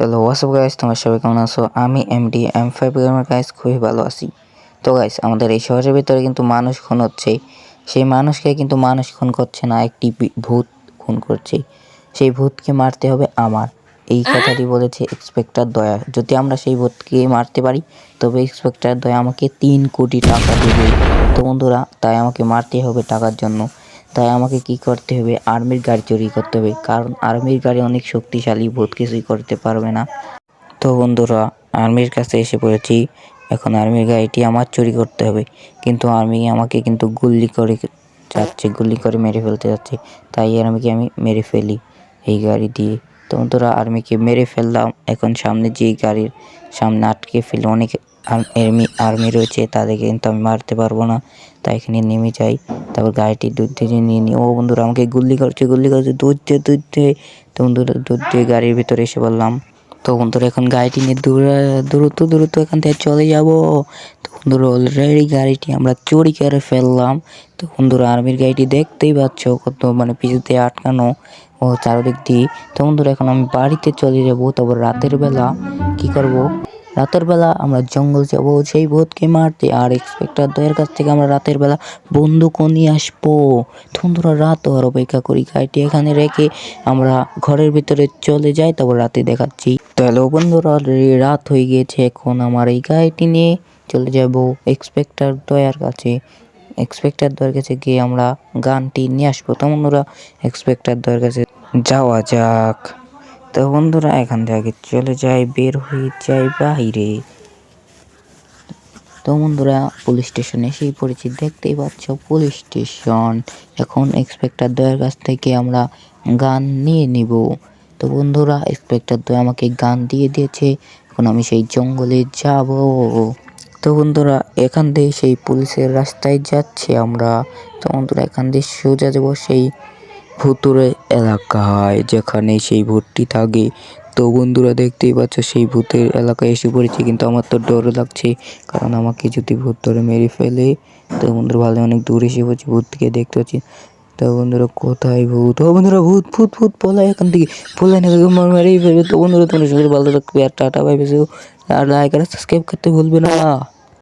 তাহলে WhatsApp guys তোমার সবাই কেমন আছো? আমি MD M five gamer guys খুবই ভালো আছি। তো গাইস আমাদের এই শহরের ভিতরে কিন্তু মানুষ খুন হচ্ছে সেই মানুষকে কিন্তু মানুষ খুন করছে না, একটি ভূত খুন করছে। সেই ভূতকে মারতে হবে আমার। এই কথাটি বলেছে এক্সপেক্টার দয়া যদি আমরা সেই ভূতকে মারতে পারি, তবে এক্সপেক্টার দয়া আমাকে তিন কোটি টাকা দেবে। তো, বন্ধুরা, তাই আমাকে মারতে হবে টাকার জন্য। তাই আমাকে কি করতে হবে? আর্মির গাড়ি চুরি করতে হবে। কারণ আর্মির গাড়ি অনেক শক্তিশালী ভূত কিছুই করতে পারবে না। তো বন্ধুরা, আর্মির কাছে এসে পড়েছি। এখন আর্মির গাড়িটি আমার চুরি করতে হবে। কিন্তু আর্মি আমাকে কিন্তু গুল্লি করে যাচ্ছে গুল্লি করে মেরে ফেলতে যাচ্ছে। তাই আর্মিকে আমি মেরে ফেলি এই গাড়ি দিয়ে। তো বন্ধুরা, আর্মিকে মেরে ফেললাম। এখন সামনে যে গাড়ির সামনে আটকে ফেলে, অনেক আর্মি আর্মি রয়েছে তাদেরকে কিন্তু আমি মারতে পারব না। তাই এখানে নেমে যাই। তারপর গাড়িটি দুধ দিয়ে নিয়ে নিই। ও বন্ধুরা, আমাকে গুল্লি করছে গুল্লি করছে দুধ দিয়ে দুধ দিয়ে তো বন্ধুরা দুধ দিয়ে গাড়ির ভিতরে এসে বললাম তো বন্ধুরা, এখন গাড়িটি নিয়ে দূরে দ্রুত দ্রুত এখান থেকে চলে যাব। তো বন্ধুরা অলরেডি গাড়িটি আমরা চুরি করে ফেললাম। তো বন্ধুরা আর্মির গাড়িটি দেখতেই পাচ্ছ কত মানে পিছুতে আটকানো ও চারদিক দিয়ে। তো বন্ধুরা, এখন আমি বাড়িতে চলে যাব। তারপর রাতের বেলা কি করব? রাতের বেলা আমরা জঙ্গল যাব, সেই ভূতকে মারতে, আর এক্সপেক্টার দয়ের কাছ থেকে আমরা রাতের বেলা বন্দুকও নিয়ে আসব। তো বন্ধুরা রাত হওয়ার অপেক্ষা করি, গাড়িটি এখানে রেখে আমরা ঘরের ভিতরে চলে যাই, তারপর রাতে দেখাচ্ছি। তো হ্যালো বন্ধুরা already রাত হয়ে গিয়েছে, এখন আমার এই গাড়িটি নিয়ে চলে যাব এক্সপেক্টার দয়ার কাছে। এক্সপেক্টার দয়ের কাছে গিয়ে আমরা গানটি নিয়ে আসব। তো বন্ধুরা এক্সপেক্টার দয়ের কাছে যাওয়া যাক। তো বন্ধুরা, এখান থেকে চলে যাই, বের হয়ে যাই বাইরে। তো বন্ধুরা, পুলিশ স্টেশনে এসেই পড়েছি, দেখতেই পাচ্ছ পুলিশ স্টেশন। এখন এক্সপেক্টার দয়ের কাছ থেকে আমরা গান নিয়ে নিব। তো বন্ধুরা এক্সপেক্টার দয় আমাকে গান দিয়ে দিয়েছে, এখন আমি সেই জঙ্গলে যাব। তো বন্ধুরা, এখান দিয়ে সেই পুলিশের রাস্তায় যাচ্ছি আমরা। তো বন্ধুরা, এখান দিয়ে সোজা যাব সেই ভুতুরে এলাকায় যেখানে সেই ভূতটি থাকে। তো বন্ধুরা, দেখতেই পাচ্ছ, সেই ভূতের এলাকায় এসে পড়েছি, কিন্তু আমার তো ডর লাগছে, কারণ আমাকে যদি ভূত ধরে মেরে ফেলে, তো বন্ধুরা, ভালো অনেক দূরে এসে পড়ছি ভূতকে দেখতে পাচ্ছি। তো বন্ধুরা, কোথায় ভূত? ও বন্ধুরা, ভূত ভূত ভূত পলাই এখান থেকে পলাই না মেরেই ফেলবে। তো বন্ধুরা তোমার সবাই ভালো থাকবে, আর টাটা ভাই আর লাইক আর সাবস্ক্রাইব করতে ভুলবে না।